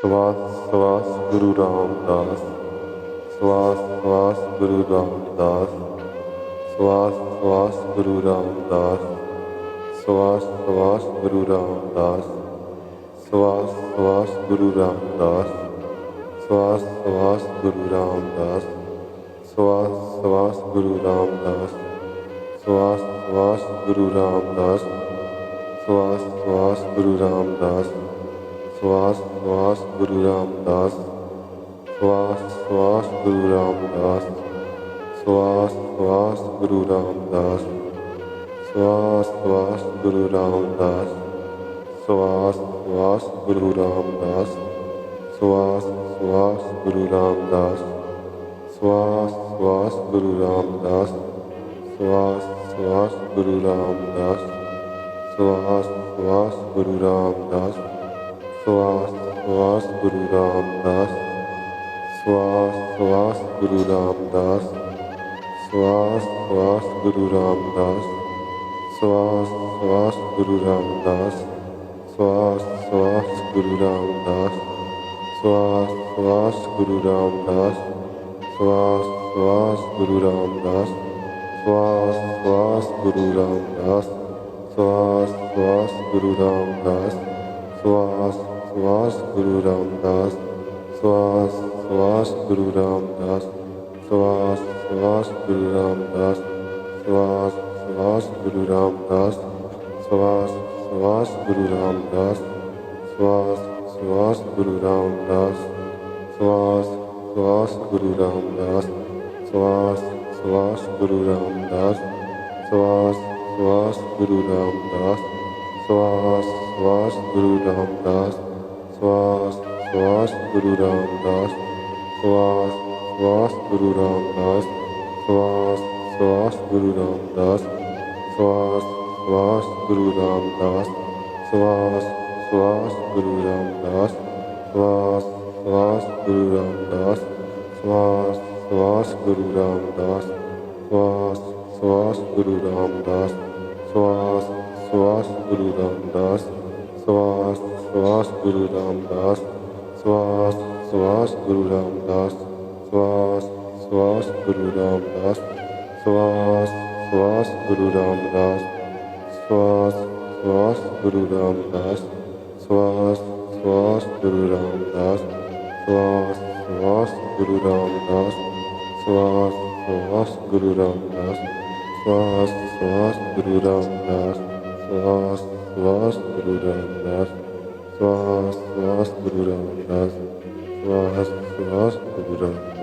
ਸਵਾਸ ਸਵਾਸ ਗੁਰੂ ਰਾਮਦਾਸ। ਸਵਾਸ ਸਵਾਸ ਗੁਰੂ ਰਾਮਦਾਸ। ਸਵਾਸ ਸਵਾਸ ਗੁਰੂ ਰਾਮਦਾਸ। ਸਵਾਸ ਸਵਾਸ ਗੁਰੂ ਰਾਮਦਾਸ। ਸਵਾਸ ਸਵਾਸ ਗੁਰੂ ਰਾਮਦਾਸ। ਸਵਾਸ ਸਵਾਸ ਗੁਰੂ ਰਾਮਦਾਸ। ਸਵਾਸ ਸਵਾਸ ਗੁਰੂ ਰਾਮਦਾਸ। ਸਵਾਸ ਸਵਾਸ ਗੁਰੂ ਰਾਮਦਾਸ। ਸਵਾਸ ਸਵਾਸ ਗੁਰੂ ਰਾਮਦਾਸ। ਸਵਾਸ ਸਵਾਸ ਗੁਰੂ ਰਾਮਦਾਸ। ਸਵਾਸ ਸਵਾਸ ਗੁਰੂ ਰਾਮਦਾਸ। ਸਵਾਸ ਸਵਾਸ ਗੁਰੂ ਰਾਮਦਾਸ। ਸਵਾਸ ਸਵਾਸ ਗੁਰੂ ਰਾਮਦਾਸ। ਸਵਾਸ ਸਵਾਸ ਗੁਰੂ ਰਾਮਦਾਸ। ਸਵਾਸ ਸਵਾਸ ਗੁਰੂ ਰਾਮਦਾਸ। ਸਵਾਸ ਸਵਾਸ ਗੁਰੂ ਰਾਮਦਾਸ। ਸਵਾਸ ਸਵਾਸ ਗੁਰੂ ਰਾਮਦਾਸ। ਸਵਾਸ ਸਵਾਸ ਗੁਰੂ ਰਾਮਦਾਸ। ਸਵਾਸ ਸਵਾਸ ਗੁਰੂ ਰਾਮਦਾਸ ਸਵਾਸ ਸਵਾਸ ਗੁਰੂ ਰਾਮਦਾਸ ਸਵਾਸ ਸਵਾਸ ਗੁਰੂ ਰਾਮਦਾਸ ਸਵਾਸ ਸਵਾਸ ਗੁਰੂ ਰਾਮਦਾਸ ਸਵਾਸ ਸਵਾਸ ਗੁਰੂ ਰਾਮਦਾਸ ਸਵਾਸ ਸਵਾਸ ਗੁਰੂ ਰਾਮਦਾਸ ਸਵਾਸ ਸਵਾਸ ਗੁਰੂ ਰਾਮਦਾਸ ਸਵਾਸ ਸਵਾਸ ਗੁਰੂ ਰਾਮਦਾਸ ਸਵਾਸ ਸਵਾਸ ਗੁਰੂ ਰਾਮਦਾਸ ਸਵਾਸ ਸਵਾਸ ਗੁਰੂ ਰਾਮਦਾਸ ਸਵਾਸ ਸਵਾਸ ਗੁਰੂ ਰਾਮਦਾਸ ਸਵਾਸ ਸਵਾਸ ਗੁਰੂ ਰਾਮਦਾਸ ਸਵਾਸ ਸਵਾਸ ਗੁਰੂ ਰਾਮਦਾਸ ਸਵਾਸ ਸਵਾਸ ਗੁਰੂ ਰਾਮਦਾਸ ਸਵਾਸ ਸਵਾਸ ਗੁਰੂ ਰਾਮਦਾਸ ਸਵਾਸ ਸਵਾਸ ਗੁਰੂ ਰਾਮਦਾਸ ਸਵਾਸ ਸਵਾਸ ਗੁਰੂ ਰਾਮਦਾਸ ਸਵਾਸ ਸਵਾਸ ਗੁਰੂ ਰਾਮਦਾਸ ਸਵਾਸ ਸਵਾਸ ਗੁਰੂ ਰਾਮਦਾਸ ਸਵਾਸ ਸਵਾਸ ਗੁਰੂ ਰਾਮਦਾਸ ਸਵਾਸ ਸਵਾਸ ਗੁਰੂ ਰਾਮਦਾਸ ਸਵਾਸ ਸਵਾਸ ਗੁਰੂ ਰਾਮਦਾਸ ਸਵਾਸ ਸਵਾਸ ਗੁਰੂ ਰਾਮਦਾਸ ਸਵਾਸ ਸਵਾਸ ਗੁਰੂ ਰਾਮਦਾਸ ਸਵਾਸ ਸਵਾਸ ਗੁਰੂ ਰਾਮਦਾਸ ਸਵਾਸ ਸਵਾਸ ਗੁਰੂ ਰਾਮਦਾਸ ਸਵਾਸ ਸਵਾਸ ਗੁਰੂ ਰਾਮਦਾਸ ਸਵਾਸ ਸਵਾਸ ਗੁਰੂ ਰਾਮਦਾਸ ਸਵਾਸ ਸਵਾਸ ਗੁਰੂ ਰਾਮਦਾਸ ਸਵਾਸ ਸਵਾਸ ਗੁਰੂ ਰਾਮਦਾਸ ਸਵਾਸ ਸਵਾਸ ਗੁਰੂ ਰਾਮਦਾਸ ਸਵਾਸ ਸਵਾਸ ਗੁਰੂ ਰਾਮਦਾਸ ਸਵਾਸ ਸਵਾਸ ਗੁਰੂ ਰਾਮਦਾਸ ਸਵਾਸ ਸਵਾਸ ਗੁਰੂ ਰਾਮਦਾਸ ਸਵਾਸ ਸਵਾਸ ਗੁਰੂ ਰਾਮਦਾਸ ਸਵਾਸ ਸਵਾਸ ਗੁਰੂ ਰਾਮਦਾਸ ਸਵਾਸ ਸਵਾਸ ਗੁਰੂ ਰਾਮਦਾਸ ਸਵਾਸ ਸਵਾਸ ਗੁਰੂ ਰਾਮਦਾਸ ਸਵਾਸ ਸਵਾਸ ਗੁਰੂ ਰਾਮਦਾਸ ਸਵਾਸ ਸਵਾਸ ਗੁਰੂ ਰਾਮਦਾਸ